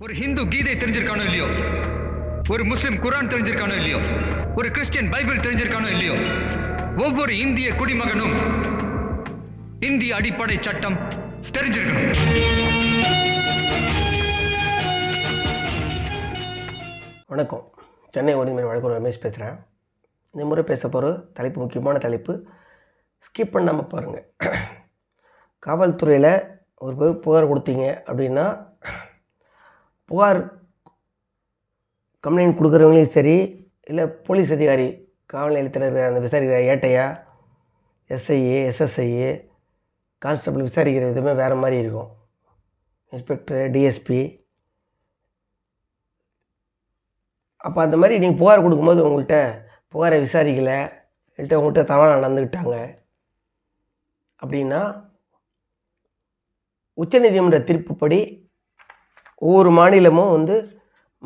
ஒரு ஹிந்து கீதை தெரிஞ்சிருக்கானோ இல்லையோ? ஒரு முஸ்லிம் குரான் தெரிஞ்சிருக்கானோ இல்லையோ? ஒரு கிறிஸ்டியன் பைபிள் தெரிஞ்சிருக்கானோ இல்லையோ? ஒவ்வொரு இந்திய குடிமகனும் இந்திய அடிப்படை சட்டம் தெரிஞ்சிருக்கணும். வணக்கம். சென்னை ஒருங்கிணைந்த வழக்கு ரமேஷ் பேசுகிறேன் இந்த முறை பேச போகிற தலைப்பு முக்கியமான தலைப்பு ஸ்கிப் பண்ணாமல் பாருங்கள் காவல்துறையில் ஒரு புகார் கொடுத்தீங்க அப்படின்னா புகார் கம்ப்ளைண்ட் கொடுக்குறவங்களையும் சரி இல்லை போலீஸ் அதிகாரி காவல் நிலையத்தில் இருக்கிற அந்த விசாரிக்கிற ஏட்டையா எஸ்ஐஏ எஸ்எஸ்ஐஏ கான்ஸ்டபிள் விசாரிக்கிற விதமே வேறு மாதிரி இருக்கும். Inspector DSP. அப்போ அந்த மாதிரி நீங்கள் புகார் கொடுக்கும்போது உங்கள்கிட்ட புகாரை விசாரிக்கலை இல்லைட்ட உங்கள்கிட்ட தவறாக நடந்துக்கிட்டாங்க அப்படின்னா உச்சநீதிமன்ற தீர்ப்புப்படி ஒவ்வொரு மாநிலமும் வந்து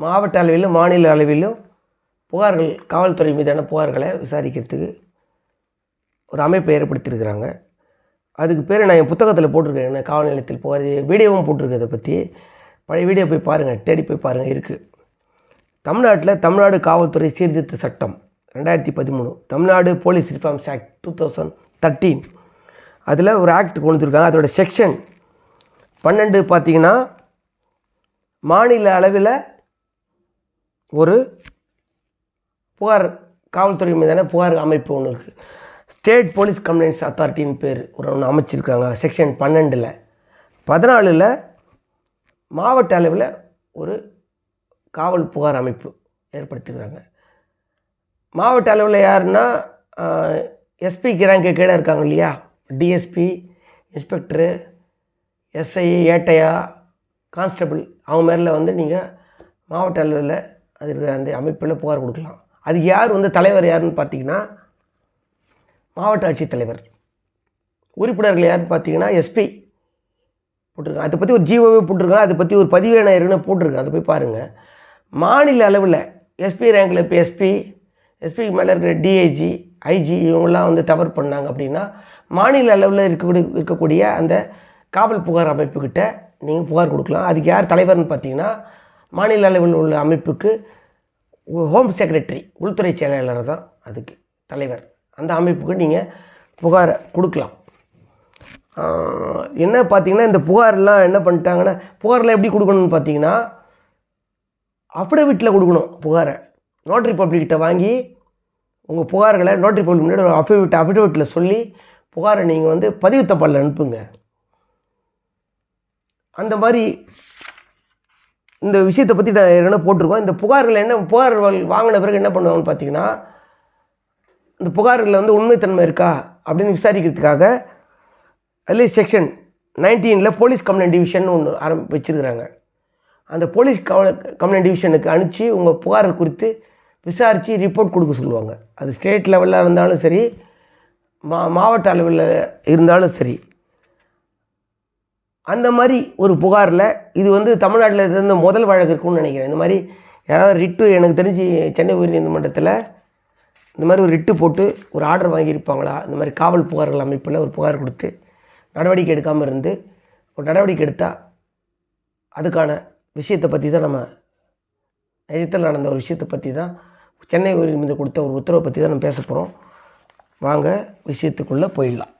மாவட்ட அளவிலும் மாநில அளவிலும் புகார்கள் காவல்துறை மீதான புகார்களை விசாரிக்கிறதுக்கு ஒரு அமைப்பை ஏற்படுத்தியிருக்கிறாங்க. அதுக்கு பேர் நான் என் புத்தகத்தில் போட்டிருக்கேன். என்ன காவல் நிலையத்தில் புகார் வீடியோவும் போட்டிருக்கேன் அதை பற்றி பழைய வீடியோ போய் பாருங்கள் தேடி போய் பாருங்கள் இருக்குது தமிழ்நாட்டில் தமிழ்நாடு காவல்துறை சீர்திருத்த சட்டம் ரெண்டாயிரத்தி பதிமூணு Tamil Nadu police reforms act two thousand thirteen. அதில் ஒரு ஆக்ட் கொண்டு வந்துருக்காங்க. அதோட செக்ஷன் பன்னெண்டு பார்த்திங்கன்னா மாநில அளவில் ஒரு புகார் காவல்துறை மீதான புகார் அமைப்பு ஒன்று இருக்குது ஸ்டேட் போலீஸ் கம்ப்ளைண்ட்ஸ் அத்தாரிட்டின்னு பேர் ஒரு ஒன்று அமைச்சிருக்காங்க. செக்ஷன் பன்னெண்டில். பதினாலில் மாவட்ட அளவில் ஒரு காவல் புகார் அமைப்பு ஏற்படுத்திக்கிறாங்க மாவட்ட அளவில் யாருன்னா எஸ்பிக்கு ரேங்க்கு கீழே இருக்காங்க இல்லையா? டிஎஸ்பி இன்ஸ்பெக்டரு எஸ்ஐ ஏட்டையா கான்ஸ்டபிள் அவங்க மேரில் வந்து நீங்கள் மாவட்ட அளவில் அது இருக்கிற அந்த அமைப்பில் புகார் கொடுக்கலாம். அதுக்கு யார் வந்து தலைவர் யாருன்னு பார்த்தீங்கன்னா மாவட்ட ஆட்சித்தலைவர் உறுப்பினர்கள் யாருன்னு பார்த்தீங்கன்னா எஸ்பி போட்டிருக்காங்க. அதை பற்றி ஒரு ஜீவோவே போட்டிருக்காங்க. அதை பற்றி ஒரு பதிவே போட்டிருக்கேன். அதை போய் பாருங்கள் மாநில அளவில் எஸ்பி ரேங்கில் இப்போ எஸ்பி எஸ்பிக்கு மேலே இருக்கிற டிஐஜி ஐஜி இவங்கெல்லாம் வந்து தவறு பண்ணாங்க அப்படின்னா மாநில அளவில் இருக்கக்கூடிய இருக்கக்கூடிய அந்த காவல் புகார் அமைப்புக்கிட்ட நீங்கள் புகார் கொடுக்கலாம். அதுக்கு யார் தலைவர்னு பார்த்தீங்கன்னா மாநில அளவில் உள்ள அமைப்புக்கு ஹோம் செக்ரட்டரி உள்துறை செயலாளர் தான் அதுக்கு தலைவர். அந்த அமைப்புக்கு நீங்கள் புகாரை கொடுக்கலாம். என்ன பார்த்தீங்கன்னா இந்த புகார்லாம் என்ன பண்ணிட்டாங்கன்னா புகாரில் எப்படி கொடுக்கணும்னு பார்த்தீங்கன்னா அஃபிடவிட்டில் கொடுக்கணும் புகாரை. நோட்டரி பப்ளிக்கிட்ட வாங்கி உங்கள் புகார்களை நோட்டரி பப்ளிக் முன்னாடி ஒரு அஃபிடவிட் அஃபிடவிட்டில் சொல்லி புகாரை நீங்கள் வந்து பதிவு தப்பாளில் அனுப்புங்க. அந்த மாதிரி இந்த விஷயத்தை பற்றி நான் என்ன போட்டிருக்கோம். இந்த புகார்கள் என்ன புகார் வாங்கின பிறகு என்ன பண்ணுவாங்கன்னு பார்த்தீங்கன்னா இந்த புகார்களில் வந்து உண்மைத்தன்மை இருக்கா அப்படின்னு விசாரிக்கிறதுக்காக அதுலேயும் செக்ஷன் நைன்டீனில் போலீஸ் கம்ப்ளைண்ட் டிவிஷன் ஒன்று ஆரம் வச்சுருக்கிறாங்க. அந்த போலீஸ் கவ கம்ப்ளைண்ட் டிவிஷனுக்கு அனுப்பிச்சு உங்கள் புகார் குறித்து விசாரித்து ரிப்போர்ட் கொடுக்க சொல்லுவாங்க. அது ஸ்டேட் லெவலில் இருந்தாலும் சரி மா மாவட்ட அளவில் இருந்தாலும் சரி. அந்த மாதிரி ஒரு புகாரில் இது வந்து தமிழ்நாட்டில் இருந்த முதல் வழக்கு இருக்கும்னு நினைக்கிறேன். இந்த மாதிரி யாராவது ரிட்டு எனக்கு தெரிஞ்சு சென்னை உயர்நீதிமன்றத்தில் இந்த மாதிரி ஒரு ரிட்டு போட்டு ஒரு ஆர்டர் வாங்கியிருப்பாங்களா? இந்த மாதிரி காவல் புகார்கள் அமைப்பில் ஒரு புகார் கொடுத்து நடவடிக்கை எடுக்காமல் இருந்து ஒரு நடவடிக்கை எடுத்தால் அதுக்கான விஷயத்தை பற்றி தான் நம்ம நிஜத்தில் நடந்த ஒரு விஷயத்தை பற்றி தான் சென்னை உயர்நீதிமன்றம் கொடுத்த ஒரு உத்தரவை பற்றி தான் நம்ம பேச போகிறோம் வாங்க விஷயத்துக்குள்ளே போயிடலாம்.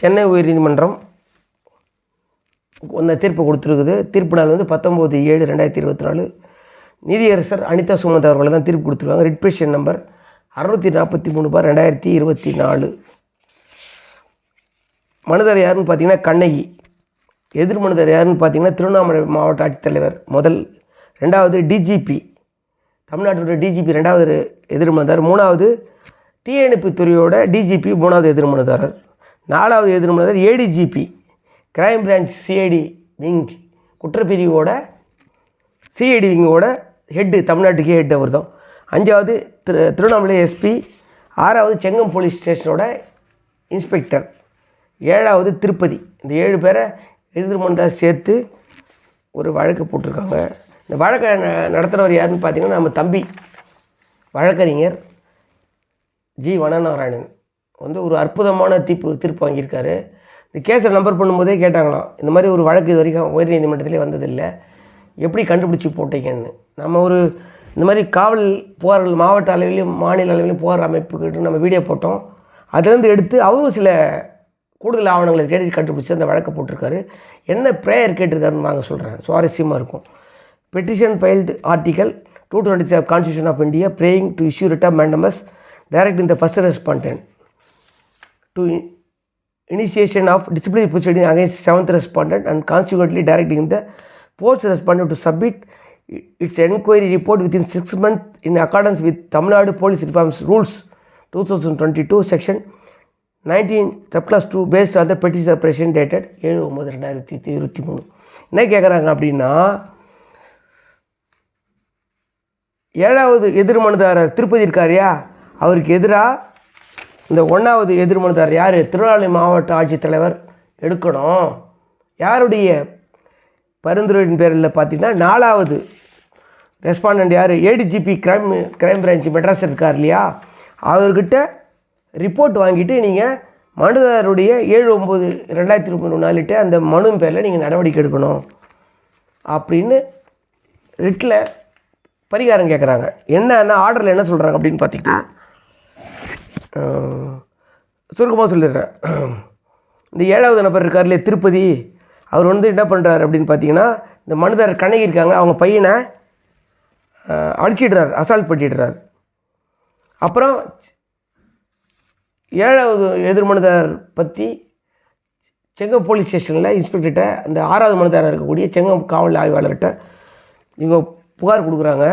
சென்னை உயர்நீதிமன்றம் இந்த தீர்ப்பு கொடுத்துருக்குது. தீர்ப்பு நாள் வந்து பத்தொம்போது ஏழு ரெண்டாயிரத்தி இருபத்தி நாலு நீதியரசர் அனிதா சுமந்த் அவர்கள் தான் தீர்ப்பு கொடுத்துருவாங்க ரிட் பெஷன் நம்பர் அறுநூற்றி நாற்பத்தி மூணு பார் ரெண்டாயிரத்தி இருபத்தி நாலு மனுதர் யாருன்னு பார்த்தீங்கன்னா கண்ணகி. எதிர் மனிதர் யாருன்னு பார்த்தீங்கன்னா திருவண்ணாமலை மாவட்ட ஆட்சித்தலைவர் முதல். ரெண்டாவது டிஜிபி தமிழ்நாட்டோட டிஜிபி ரெண்டாவது எதிர்மனதார் மூணாவது தீயணைப்பு துறையோட டிஜிபி மூணாவது எதிர் மனுதாரர். நாலாவது எதிர் மனுதார் ADGP crime branch CID wing குற்றப்பிரிவோட CID விங்கோட ஹெட்டு தமிழ்நாட்டுக்கே ஹெட் அவர் தான் அஞ்சாவது திரு திருவண்ணாமலை எஸ்பி ஆறாவது செங்கம் போலீஸ் ஸ்டேஷனோட இன்ஸ்பெக்டர் ஏழாவது திருப்பதி. இந்த ஏழு பேரை எதிர்மன்றா சேர்த்து ஒரு வழக்கு போட்டிருக்காங்க. இந்த வழக்கை ந- நடத்துகிறவர் யாருன்னு பார்த்தீங்கன்னா நம்ம தம்பி வழக்கறிஞர் ஜி வனநாராயணன். வந்து ஒரு அற்புதமான தீர்ப்பு தீர்ப்பு வாங்கியிருக்காரு. இந்த கேஸை நம்பர் பண்ணும்போதே கேட்டாங்களாம் இந்த மாதிரி ஒரு வழக்கு இது வரைக்கும் உயர்நீதிமன்றத்திலே வந்ததில்லை எப்படி கண்டுபிடிச்சி போட்டீங்கன்னு? நம்ம ஒரு இந்த மாதிரி காவல் புகார்கள் மாவட்ட அளவிலையும் மாநில அளவிலையும் புகார் அமைப்புக்கிட்ட நம்ம வீடியோ போட்டோம். அதுலேருந்து எடுத்து அவரும் சில கூடுதல் ஆவணங்களை தேடி கண்டுபிடிச்சி அந்த வழக்கை போட்டிருக்காரு. என்ன ப்ரேயர் கேட்டிருக்காருன்னு வாங்க சொல்கிறேன் சுவாரஸ்யமாக இருக்கும். Petition filed article two twenty seven constitution of India praying to issue return mandamus direct in the first respondent to initiation of disciplinary proceeding against seventh respondent and consequently directing the fourth respondent to submit i- its enquiry report within six months in accordance with Tamil Nadu Police Reforms Rules 2022 section 19 subclass 2 based on the petition petition dated ஏழு ஒம்பது ரெண்டாயிரத்தி இருபத்தி மூணு என்ன கேட்குறாங்க அப்படின்னா ஏழாவது எதிர் மனுதாரர் திருப்பதி இருக்காருயா அவருக்கு எதிராக இந்த ஒன்றாவது எதிர்மனுதார் யார்? திருவண்ணாமலை மாவட்ட ஆட்சித்தலைவர் எடுக்கணும். யாருடைய பரிந்துரையின் பேரில் பார்த்தீங்கன்னா நாலாவது ரெஸ்பாண்டன்ட் யார்? ADGP crime crime branch Madras இருக்கார் இல்லையா? அவர்கிட்ட ரிப்போர்ட் வாங்கிட்டு நீங்கள் மனுதாரருடைய ஏழு ஒம்பது ரெண்டாயிரத்தி இருபது நாலுட்டு அந்த மனு பேரில் நீங்கள் நடவடிக்கை எடுக்கணும். அப்படின்னு ரிட்டில் பரிகாரம் கேட்குறாங்க என்னென்ன ஆர்டரில் என்ன சொல்கிறாங்க அப்படின்னு பார்த்தீங்கன்னா சுருக்கமாக சொல்லிடுறேன். இந்த ஏழாவது நபர் இருக்கார்லே திருப்பதி. அவர் வந்து என்ன பண்ணுறாரு அப்படின்னு பார்த்தீங்கன்னா இந்த மனிதர் கண்ணகி இருக்காங்க அவங்க பையனை அழிச்சிடுறார் அசால்ட் பண்ணிடுறார். அப்புறம் ஏழாவது எதிர் மனிதர் பற்றி செங்கம் போலீஸ் ஸ்டேஷனில் இன்ஸ்பெக்டர்கிட்ட அந்த ஆறாவது மனிதராக இருக்கக்கூடிய செங்கம் காவல் ஆய்வாளர்கிட்ட இவங்க புகார் கொடுக்குறாங்க.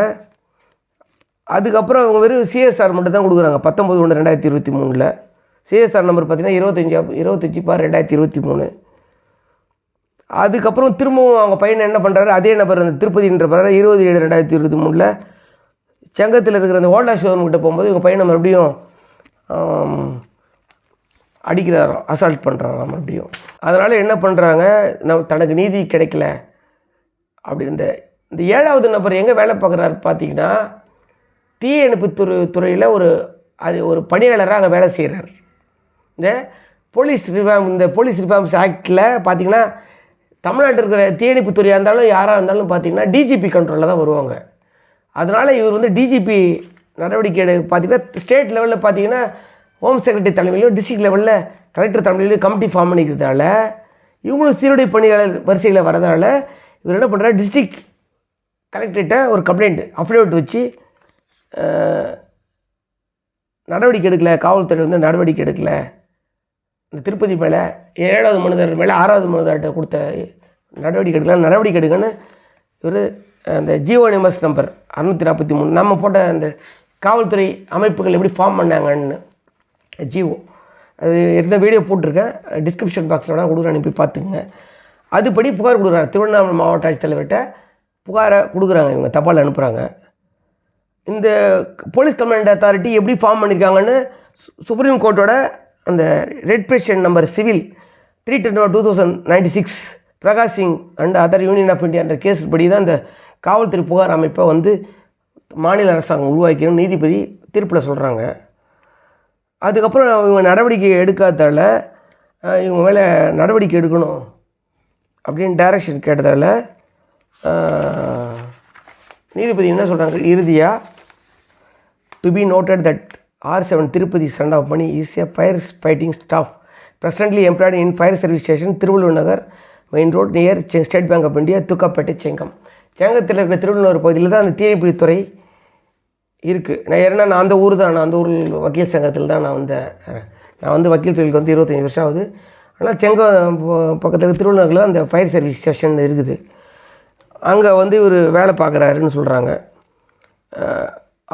அதுக்கப்புறம் அவங்க வெறும் சிஎஸ்ஆர் மட்டும் தான் கொடுக்குறாங்க. பத்தொம்பது ஒன்று ரெண்டாயிரத்தி இருபத்தி மூணில். சிஎஸ்ஆர் நம்பர் பார்த்தீங்கன்னா இருபத்தஞ்சி இருபத்தஞ்சி பார் ரெண்டாயிரத்தி இருபத்தி மூணு. அதுக்கப்புறம் திரும்பவும் அவங்க பையன் என்ன பண்ணுறாரு அதே நபர் அந்த திருப்பதின்ற பிறகு இருபது ஏழு ரெண்டாயிரத்தி இருபத்தி மூணில் செங்கத்தில் இருக்கிற அந்த ஹோண்டா ஷோரூம் கிட்ட போகும்போது இவங்க பையனை மறுபடியும் அடிக்கிறாராம் அசால்ட் பண்ணுறாராம் மறுபடியும். அதனால் என்ன பண்ணுறாங்க நம்ம தனக்கு நீதி கிடைக்கல. அப்படி இந்த இந்த ஏழாவது நபர் எங்கே வேலை பார்க்குறாரு பார்த்தீங்கன்னா தீயணைப்பு துறை துறையில் ஒரு அது ஒரு பணியாளராக அங்கே வேலை செய்கிறார் இந்த போலீஸ் ரிஃபார்ம் இந்த போலீஸ் ரிஃபார்ம்ஸ் ஆக்டில் பார்த்தீங்கன்னா தமிழ்நாட்டில் இருக்கிற தீயணைப்பு துறையாக இருந்தாலும் யாராக இருந்தாலும் பார்த்தீங்கன்னா டிஜிபி கண்ட்ரோலில் தான் வருவாங்க. அதனால் இவர் வந்து டிஜிபி நடவடிக்கை எடு பார்த்தீங்கன்னா ஸ்டேட் லெவலில் பார்த்தீங்கன்னா ஹோம் செக்ரட்டரி தலைமையிலும் டிஸ்ட்ரிக்ட் லெவலில் கலெக்டர் தலைமையிலும் கமிட்டி ஃபார்ம் பண்ணிக்கிறதால இவங்களும் சீருடை பணியாளர் வரிசையில் வரதால இவர் என்ன பண்ணுறாரு டிஸ்ட்ரிக்ட் கலெக்டர்கிட்ட ஒரு கம்ப்ளைண்ட் அஃபிடேவிட் வச்சு நடவடிக்கை எடுக்கல காவல்துறை வந்து நடவடிக்கை எடுக்கல. இந்த திருப்பதி மேலே ஏழாவது மனிதர் மேலே ஆறாவது மனிதர்கிட்ட கொடுத்த நடவடிக்கை எடுக்கல. நடவடிக்கை எடுக்கன்னு இவர் அந்த ஜிஓஎம்எஸ் நம்பர் அறுநூற்றி நாற்பத்தி மூணு. நம்ம போட்ட அந்த காவல்துறை அமைப்புகள் எப்படி ஃபார்ம் பண்ணாங்கன்னு ஜிஓ அது ஏற்கனவே வீடியோ போட்டிருக்கேன். டிஸ்கிரிப்ஷன் பாக்ஸில் வேணால் கொடுக்குறேன் அனுப்பி பார்த்துக்குங்க. அதுபடி புகார் கொடுக்குறாங்க. திருவண்ணாமலை மாவட்ட ஆட்சித்தலைவர்கிட்ட புகாரை கொடுக்குறாங்க. இவங்க தபால் அனுப்புகிறாங்க இந்த போலீஸ் கம்ப்ளைண்ட் அத்தாரிட்டி எப்படி ஃபார்ம் பண்ணியிருக்காங்கன்னு சு- சுப்ரீம் கோர்ட்டோட அந்த writ petition number civil three ten two thousand ninety six Prakash Singh and other union of India என்ற கேஸ் படி தான் இந்த காவல்துறை புகார் அமைப்பை வந்து மாநில அரசாங்கம் உருவாக்கணும் நீதிபதி தீர்ப்பில் சொல்கிறாங்க அதுக்கப்புறம் இவங்க நடவடிக்கை எடுக்காதால இவங்க மேலே நடவடிக்கை எடுக்கணும் அப்படின்னு டைரக்ஷன் கேட்டதால் நீதிபதி என்ன சொல்கிறாங்க இறுதியாக to be noted that R seven Tirupathi son of Mani is a fire fighting staff presently employed in fire service station Tiruvallur Nagar main road near State Bank of India Thukkapettai Chengam செங்கத்தில் இருக்கிற திருவள்ளூர் பகுதியில் தான் அந்த தீயணைப்புத் துறை இருக்குது நான் ஏன்னா நான் அந்த ஊர் தான். நான் அந்த ஊர் வக்கீல் சங்கத்தில் தான் நான் வந்தேன் நான் வந்து வக்கீல் தொழிலுக்கு வந்து இருபத்தஞ்சி வருஷம் ஆகுது. ஆனால் செங்கம் ப- பக்கத்தில் இருக்க திருவள்ளூரில் தான் அந்த ஃபயர் சர்வீஸ் ஸ்டேஷன் இருக்குது. அங்கே வந்து இவர் வேலை பார்க்குறாருன்னு சொல்கிறாங்க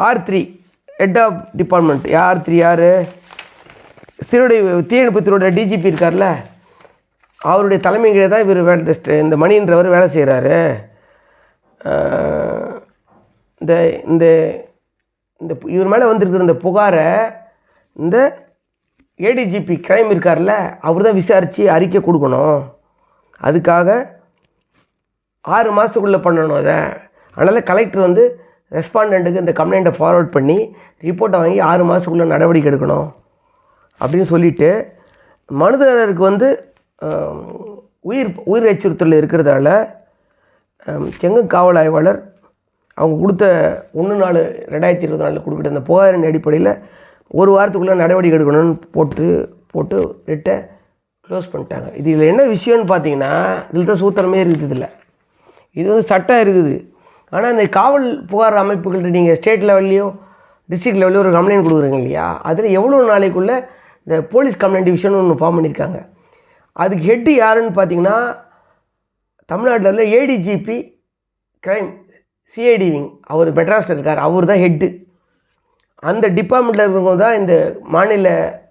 R three head of department R three யார்? சீருடை தீயணைப்புத்துறையோட டிஜிபி இருக்கார்ல அவருடைய தலைமை கீழே தான் இவர் வேலை இந்த இந்த மணின்றவர் வேலை செய்கிறாரு இந்த இந்த இந்த இவர் மேலே வந்திருக்கிற இந்த புகாரை இந்த ஏடிஜிபி கிரைம் இருக்கார்ல அவர் தான் விசாரித்து அறிக்கை கொடுக்கணும். அதுக்காக ஆறு மாதத்துக்குள்ளே பண்ணணும் அதை. அதனால் கலெக்டர் வந்து ரெஸ்பாண்டண்ட்டுக்கு இந்த கம்ப்ளைண்ட்டை ஃபார்வர்ட் பண்ணி ரிப்போர்ட்டை வாங்கி ஆறு மாதத்துக்குள்ளே நடவடிக்கை எடுக்கணும் அப்படின்னு சொல்லிவிட்டு மனுதாரருக்கு வந்து உயிர் உயிர் அச்சுறுத்தல் இருக்கிறதால செங்கு காவல் ஆய்வாளர் அவங்க கொடுத்த ஒன்று நாலு ரெண்டாயிரத்தி இருபத்தி நாலில் கொடுக்கிட்ட அந்த புகாரின் அடிப்படையில் ஒரு வாரத்துக்குள்ளே நடவடிக்கை எடுக்கணும்னு போட்டு போட்டு ரிட்டை க்ளோஸ் பண்ணிட்டாங்க. இதில் என்ன விஷயம்னு பார்த்தீங்கன்னா இதில் தான் சூத்திரமே இருக்குது இதில். இது வந்து சட்டம் இருக்குது. ஆனால் இந்த காவல் புகார் அமைப்புகள்கிட்ட நீங்கள் ஸ்டேட் லெவல்லையோ டிஸ்ட்ரிக்ட் லெவல்லையோ ஒரு கம்ப்ளைண்ட் கொடுக்குறீங்க இல்லையா? அதில் எவ்வளோ நாளைக்குள்ளே இந்த போலீஸ் கம்ப்ளைண்ட் டிவிஷன் ஒன்று ஃபார்ம் பண்ணியிருக்காங்க அதுக்கு ஹெட்டு யாருன்னு பார்த்தீங்கன்னா தமிழ்நாட்டில் ஏடிஜிபி க்ரைம் சிஐடி விங் அவர் மெட்ராஸில் இருக்கார். அவர் தான் ஹெட்டு அந்த டிபார்ட்மெண்ட்டில் இருக்கிறவங்க தான் இந்த மாநில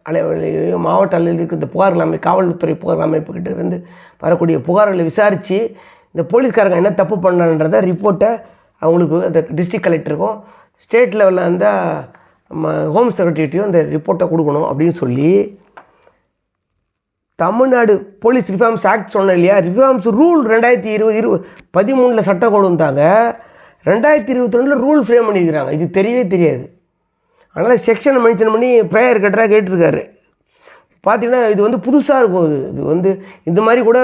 அளவிலையும் மாவட்ட அளவில் இருக்கிற இந்த புகார்கள் அமைப்பு காவல்துறை புகார் அமைப்புக்கிட்ட இருந்து வரக்கூடிய புகார்களை விசாரித்து இந்த போலீஸ்காரங்க என்ன தப்பு பண்ணான்றத ரிப்போர்ட்டை அவங்களுக்கு அந்த டிஸ்ட்ரிக்ட் கலெக்டருக்கும் ஸ்டேட் லெவலில் இருந்தால் நம்ம ஹோம் செக்ரட்டரிட்டையும் அந்த ரிப்போர்ட்டை கொடுக்கணும் அப்படின்னு சொல்லி தமிழ்நாடு போலீஸ் ரிஃபார்ம்ஸ் ஆக்ட் சொன்னேன் இல்லையா? ரிஃபார்ம்ஸ் ரூல் ரெண்டாயிரத்தி இருபது இருபது பதிமூணில் சட்டம் கொண்டு வந்தாங்க. ரெண்டாயிரத்தி இருபத்தி ரெண்டில் ரூல் ஃப்ரேம் பண்ணியிருக்கிறாங்க. இது தெரியவே தெரியாது. அதனால் செக்ஷனை மென்ஷன் பண்ணி ப்ரேயர் கட்டுறா கேட்டிருக்காரு. பார்த்தீங்கன்னா இது வந்து புதுசாக இருக்கும் இது இது வந்து இந்த மாதிரி கூட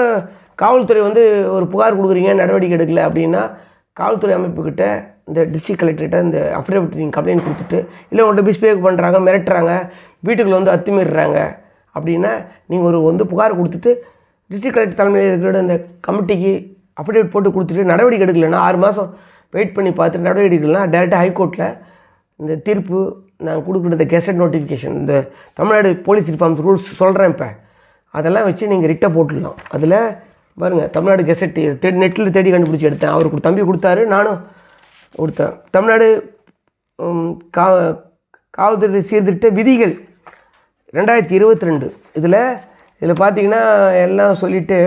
காவல்துறை வந்து ஒரு புகார் கொடுக்குறீங்க நடவடிக்கை எடுக்கல அப்படின்னா காவல்துறை அமைப்புக்கிட்ட இந்த டிஸ்ட்ரிக்ட் கலெக்டர்கிட்ட இந்த அஃபிடேவிட் நீங்கள் கம்ப்ளைண்ட் கொடுத்துட்டு இல்லை உங்கள்கிட்ட மிஸ்பிஹேவ் பண்ணுறாங்க மிரட்டுறாங்க வீட்டுக்குள்ளே வந்து அத்துமீறுறாங்க அப்படின்னா நீங்கள் ஒரு வந்து புகார் கொடுத்துட்டு டிஸ்ட்ரிக்ட் கலெக்டர் தலைமையில் இருக்கிற இந்த கமிட்டிக்கு அஃபிடேவிட் போட்டு கொடுத்துட்டு நடவடிக்கை எடுக்கலைன்னா ஆறு மாதம் வெயிட் பண்ணி பார்த்துட்டு நடவடிக்கை எடுக்கலைன்னா டேரெக்டாக ஹைகோர்ட்டில் இந்த தீர்ப்பு நான் கொடுக்குற இந்த கெசட் நோட்டிஃபிகேஷன் இந்த தமிழ்நாடு போலீஸ் ரிஃபார்ம்ஸ் ரூல்ஸ் சொல்கிறேன் இப்போ. அதெல்லாம் வச்சு நீங்கள் ரிட்டை போட்டுடலாம். அதில் பாருங்கள் தமிழ்நாடு கெசட் தேடி நெட்டில் தேடி கண்டுபிடிச்சி எடுத்தேன். அவருக்கு தம்பி கொடுத்தாரு நானும் கொடுத்தேன். தமிழ்நாடு கா காவல்துறை சீர்திருத்த விதிகள் ரெண்டாயிரத்தி இருபத்தி ரெண்டு. இதில் இதில் பார்த்தீங்கன்னா எல்லாம் சொல்லிவிட்டு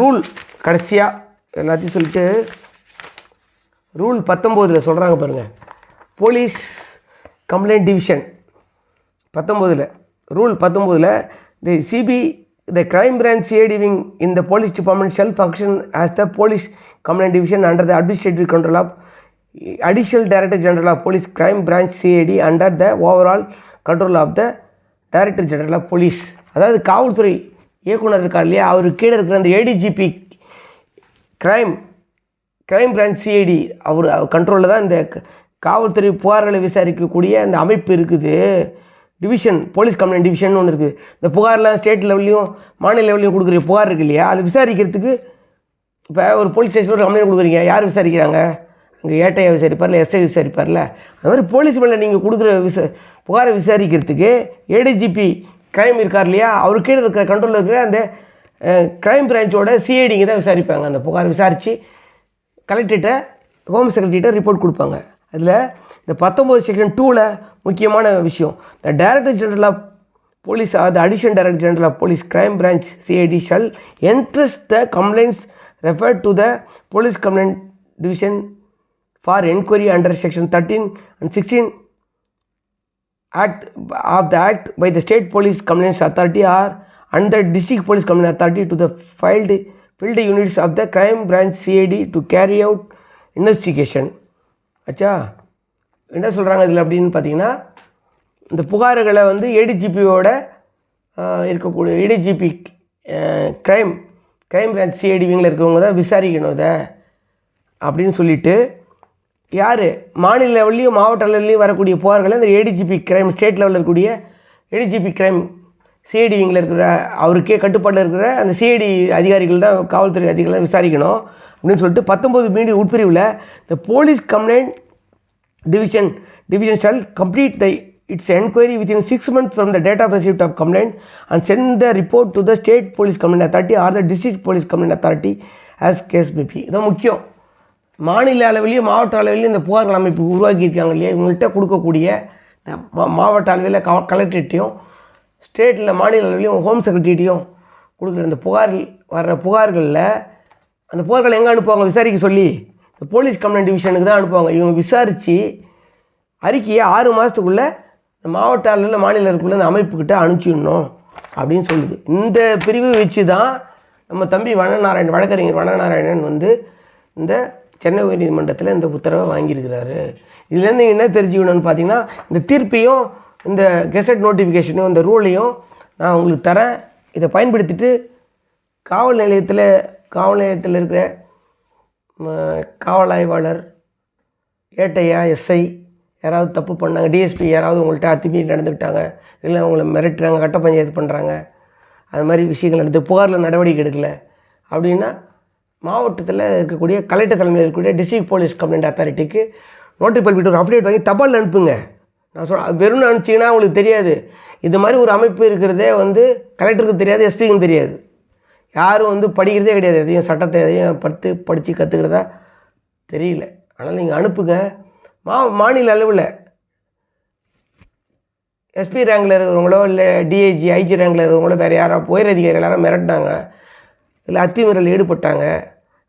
ரூல் கடைசியாக எல்லாத்தையும் சொல்லிட்டு ரூல் பத்தொம்போதில் சொல்கிறாங்க பாருங்கள் போலீஸ் கம்ப்ளைண்ட் டிவிஷன் பத்தொம்போதில் ரூல் பத்தொம்போதில் the CB the crime branch CID wing in police department shall function as the police complaint division under the administrative control of additional director general of police crime branch CID under the overall control of the director general of police அதாவது காவல்துறை இயக்குனர் இருக்கார் இல்லையா? அவர் கீழே இருக்கிற அந்த ADGP crime crime branch CID அவர் கண்ட்ரோலில் தான் இந்த க- காவல்துறை புகார்களை விசாரிக்கக்கூடிய அந்த அமைப்பு இருக்குது. டிவிஷன் போலீஸ் கம்ப்ளைண்ட் டிவிஷன் ஒன்று இருக்குது இந்த புகாரில் ஸ்டேட் லெவல்லையும் மாநில லெவல்லையும் கொடுக்குற புகார் இருக்கு இல்லையா? அதை விசாரிக்கிறதுக்கு இப்போ ஒரு போலீஸ் ஸ்டேஷனில் ஒரு கம்ப்ளைண்ட் கொடுக்குறீங்க. யார் விசாரிக்கிறாங்க? அங்கே ஏட்டையை விசாரிப்பார்ல எஸ்ஐ விசாரிப்பார்ல. அது மாதிரி போலீஸ் மேலே நீங்கள் கொடுக்குற விச புகாரை விசாரிக்கிறதுக்கு ஏடிஜிபி கிரைம் இருக்கார் இல்லையா? அவர் கீழே இருக்கிற கண்ட்ரோலில் இருக்கிற அந்த கிரைம் பிரான்ச்சோட சிஐடிங்க தான் விசாரிப்பாங்க. அந்த புகார் விசாரித்து கலெக்டர்கிட்ட ஹோம் செக்ரட்டரிகிட்ட ரிப்போர்ட் கொடுப்பாங்க. அதில் இந்த பத்தொம்போது செக்ஷன் டூவில் முக்கியமான விஷயம் the director general of police அது additional director general of police crime branch CID shall entrust the complaints refer to the police complaint division for enquiry under section thirteen and sixteen act of the act by the state police complaints authority R and the district police complaint authority to the filed field units of the crime branch CID to carry out investigation ஆச்சா என்ன சொல்கிறாங்க இதில் அப்படின்னு பார்த்தீங்கன்னா இந்த புகார்களை வந்து ஏடிஜிபியோட இருக்கக்கூடிய ஏடிஜிபி க்ரைம் க்ரைம் பிரான்ச் சிஐடிவிங்கில் இருக்கிறவங்க தான் விசாரிக்கணும் இதை அப்படின்னு சொல்லிட்டு யார்? மாநில லெவல்லையும் மாவட்ட லெவல்லையும் வரக்கூடிய புகார்களை இந்த ஏடிஜிபி க்ரைம் ஸ்டேட் லெவலில் இருக்கக்கூடிய ஏடிஜிபி க்ரைம் சிஐடிவிங்கில் இருக்கிற அவருக்கே கட்டுப்பாட்டில் இருக்கிற அந்த சிஐடி அதிகாரிகள் தான் காவல்துறை அதிகாரிகள் விசாரிக்கணும் அப்படின்னு சொல்லிட்டு பத்தொம்போது மீடி உட்பிரிவில் இந்த police complaint division division shall complete the its enquiry within six months from the date of receipt of complaint and send the report to the state police complaint authority or the district police complaint authority as case may be இதான் முக்கியம் மாநில அளவிலையும் மாவட்ட அளவிலையும் இந்த புகார்கள் அமைப்பு உருவாக்கியிருக்காங்க இல்லையா இவங்கள்ட்ட கொடுக்கக்கூடிய இந்த மா- மாவட்ட அளவில் க கலெக்டரேட்டையும் ஸ்டேட்டில் மாநில அளவிலையும் ஹோம் செக்ரட்டரிட்டையும் கொடுக்குற இந்த புகார்கள் வர்ற புகார்களில் அந்த புகார்களை எங்கே அனுப்புவாங்க விசாரிக்க சொல்லி இந்த போலீஸ் கம்ப்ளைண்ட் டிவிஷனுக்கு தான் அனுப்புவாங்க. இவங்க விசாரித்து அறிக்கையை ஆறு மாதத்துக்குள்ளே இந்த மாவட்ட அளவில் மாநில இருக்குள்ள இந்த அமைப்புக்கிட்ட அனுப்பிச்சிடணும் அப்படின்னு சொல்லுது. இந்த பிரிவு வச்சு தான் நம்ம தம்பி வனநாராயணன் வழக்கறிஞர் வனநாராயணன் வந்து இந்த சென்னை உயர்நீதிமன்றத்தில் இந்த உத்தரவை வாங்கியிருக்கிறாரு. இதுலேருந்து என்ன தெரிஞ்சுக்கணும்னு பார்த்தீங்கன்னா இந்த தீர்ப்பையும் இந்த கெசட் நோட்டிஃபிகேஷனும் இந்த ரூலையும் நான் உங்களுக்கு தரேன். இதை பயன்படுத்திட்டு காவல் நிலையத்தில் காவல் நிலையத்தில் இருக்கிற காவல் ஆய்வாளர் ஏட்டையா எஸ்ஐ யாராவது தப்பு பண்ணாங்க டிஎஸ்பி யாராவது உங்கள்கிட்ட அத்துமீறி நடந்துக்கிட்டாங்க இல்லை உங்களை மிரட்டுறாங்க கட்ட பஞ்சாயத்து பண்ணுறாங்க அது மாதிரி விஷயங்கள் நடந்து புகாரில் நடவடிக்கை எடுக்கல அப்படின்னா மாவட்டத்தில் இருக்கக்கூடிய கலெக்டர் தலைமையில் இருக்கக்கூடிய டிஸ்ட்ரிக்ட் போலீஸ் கம்ப்ளைண்ட் அத்தாரிட்டிக்கு நோட்டீஸ் பல்பிட்டு ஒரு அப்டேட் வாங்கி தபால் அனுப்புங்க. நான் சொல்கிறேன் வெறும் அனுப்பிச்சிங்கன்னா உங்களுக்கு தெரியாது. இது மாதிரி ஒரு அமைப்பு இருக்கிறதே வந்து கலெக்டருக்கு தெரியாது எஸ்பிக்கும் தெரியாது. யாரும் வந்து படிக்கிறதே கிடையாது. எதையும் சட்டத்தை எதையும் படுத்து படித்து கற்றுக்கிறதா தெரியல. அதனால் நீங்கள் அனுப்புங்க. மா மாநில அளவில். எஸ்பி ரேங்கில் இருக்கிறவங்களோ இல்லை டிஐஜி ஐஜி ரேங்கில் இருக்கிறவங்களோ வேறு யாரோ உயர் அதிகாரிகள் எல்லாரும் மிரட்டினாங்க. இல்லை அத்துமீறல் ஈடுபட்டாங்க.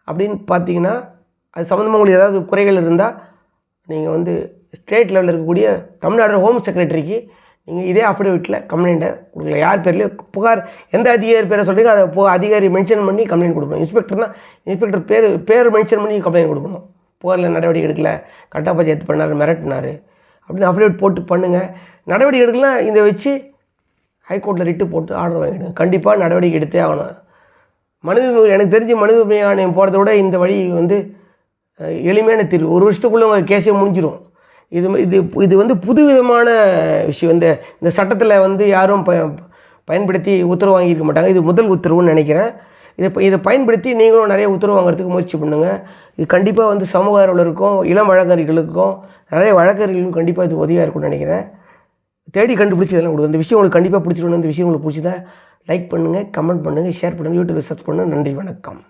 அப்படின்னு பார்த்தீங்கன்னா அது சம்மந்தமாக உங்களுக்கு ஏதாவது குறைகள் இருந்தால் நீங்கள் வந்து ஸ்டேட் லெவலில் இருக்கக்கூடிய தமிழ்நாடு ஹோம் செக்ரட்டரிக்கு நீங்கள் இதே அஃபிடவிட்டில் கம்ப்ளைண்ட்டை கொடுக்கல. யார் பேர்லையோ புகார் எந்த அதிகாரி பேரை சொல்கிறீங்க அதை போ அதிகாரி மென்ஷன் பண்ணி கம்ப்ளைண்ட் கொடுக்கணும். இன்ஸ்பெக்டர்னா இன்ஸ்பெக்டர் பேர் பேர் மென்ஷன் பண்ணி கம்ப்ளைண்ட் கொடுக்கணும். புகாரில் நடவடிக்கை எடுக்கல. கரெக்டாக பஞ்சாயத்து பண்ணார் மிரட்டினார். அப்படின்னு அஃபிடவிட் போட்டு பண்ணுங்கள் நடவடிக்கை எடுக்கலாம் இதை வச்சு ஹைகோர்ட்டில் ரிட்டு போட்டு ஆர்டர் வாங்கிடுங்க. கண்டிப்பாக நடவடிக்கை எடுத்தே ஆகணும். மனித உரிமை- எனக்கு தெரிஞ்சு மனித உரிமை ஆணையம் போகிறத விட இந்த வழி வந்து எளிமையான தீர்வு. ஒரு வருஷத்துக்குள்ளே உங்கள் கேஸே முடிஞ்சிடும் இது இது இது வந்து புதுவிதமான விஷயம். இந்த இந்த சட்டத்தில் வந்து யாரும் ப பயன்படுத்தி உத்தரவு வாங்கியிருக்க மாட்டாங்க. இது முதல் உத்தரவுன்னு நினைக்கிறேன். இதை இதை பயன்படுத்தி நீங்களும் நிறைய உத்தரவு வாங்குறதுக்கு முயற்சி பண்ணுங்கள் இது கண்டிப்பாக வந்து சமூக ஆர்வலருக்கும் இளம் வழக்கறிஞர்களுக்கும் நிறைய வழக்கறிஞர்களுக்கும் கண்டிப்பாக இது உதவியாக இருக்கும்னு நினைக்கிறேன். தேடி கண்டுபிடிச்சி இதெல்லாம் கொடுக்கும் இந்த விஷயம் உங்களுக்கு கண்டிப்பாக பிடிச்சிருக்கணும் இந்த விஷயம் உங்களுக்கு பிடிச்சதா லைக் பண்ணுங்கள் கமெண்ட் பண்ணுங்கள் ஷேர் பண்ணுங்கள் யூடியூப் சர்ச் பண்ணுங்கள் நன்றி வணக்கம்.